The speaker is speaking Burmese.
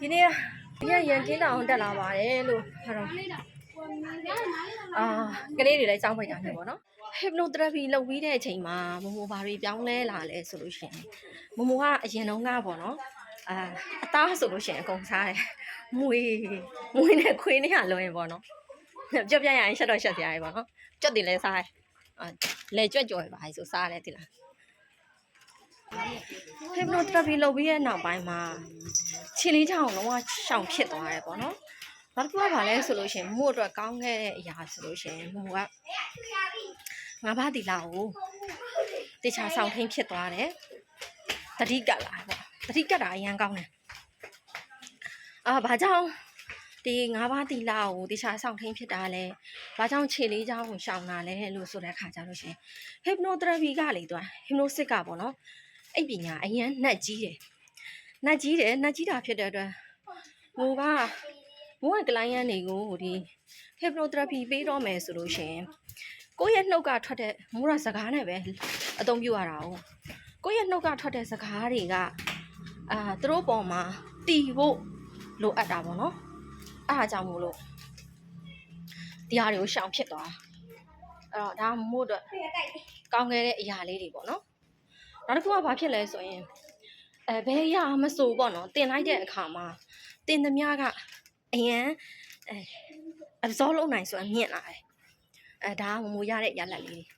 ဒီနေ့ဒီကရန်ကင်းတောင်တက်လာပါတယ်လို့အဲ့တော့အာကလေးတွေလည်းစောင်းပိတ်တာနေပေါ့နော် hypnotherapy လုပ်ပြီးတဲ့အချိန်မှာမမိုဘာတွေပြောင်းလဲလာလဲဆိုလို့ရှိရင်မမိုကအရင်တော့ကပေါ့နော်အာအသားဆိုလို့ရှိရင်အကုန်စားတယ်မွေမွေနဲ့ခွေးနဲ့ကလွန်ရင်ပေါ့နော်ကြွက်ပြရရင်ရှက်တော့ရှက်စရာကြီးပေါ့နော်ကြွက်တွေလည်းစားတယ်အာလေကြွက်ကြော်ရပါလေဆိုစားတယ်တိလား hypnotherapy လုပ်ပြီးတဲ့နောက်ပိုင်းမှာ ခြေလေးချောင်းလုံးဝရှောင်ဖြစ်သွားတယ်ပေါ့နော်နောက်တစ်ခုကဘာလဲဆိုလို့ရှိရင်မို့အတွက်ကောင်းခဲ့တဲ့အရာဆိုလို့ရှိရင်မို့ကငါးပါးတီလာကိုတေချာဆောင်ထိန်ဖြစ်သွားတယ်တတိကတ်လာပေါ့တတိကတ်တာအရန်ကောင်းတယ်အာဘာကြောင့်ဒီငါးပါးတီလာကိုတေချာဆောင်ထိန်ဖြစ်တာလဲဘာကြောင့်ခြေလေးချောင်းကိုရှောင်တာလဲလို့ဆိုတဲ့အခါကျလို့ရှိရင် hypnotherapy ကလေသူက hypnosis ကပေါ့နော်အဲ့ပညာအရင်နှက်ကြီးတယ် နှက်ကြီးတယ်နှက်ကြီးတာဖြစ်တဲ့အတွက်ငိုကမိုးကကလိုင်းရန်တွေကိုဒီ hypnotherapy ပေးတော့မယ်ဆိုလို့ရှိရင်ကိုယ့်ရဲ့နှုတ်ကထွက်တဲ့မိုးရစကားနဲ့ပဲအသုံးပြုရတာ哦ကိုယ့်ရဲ့နှုတ်ကထွက်တဲ့စကားတွေကအာသူတို့ပေါ်မှာတီဖို့လိုအပ်တာပေါ့နော်အားအကြောင်းမို့လို့တရားတွေကိုရှောင်ဖြစ်သွားအဲ့တော့ဒါမို့အတွက်ကောင်းခဲ့တဲ့အရာလေးတွေပေါ့နော်နောက်တစ်ခုကဘာဖြစ်လဲဆိုရင် အဲဘယ်ရမဆိုပေါ့နော်တင်လိုက်တဲ့အခါမှာတင်သမျှကအရန်အဲ absorb လုပ်နိုင်ဆိုရင်မြင့်လာတယ်အဲဒါကမမူရတဲ့ရလက်လေးတွေ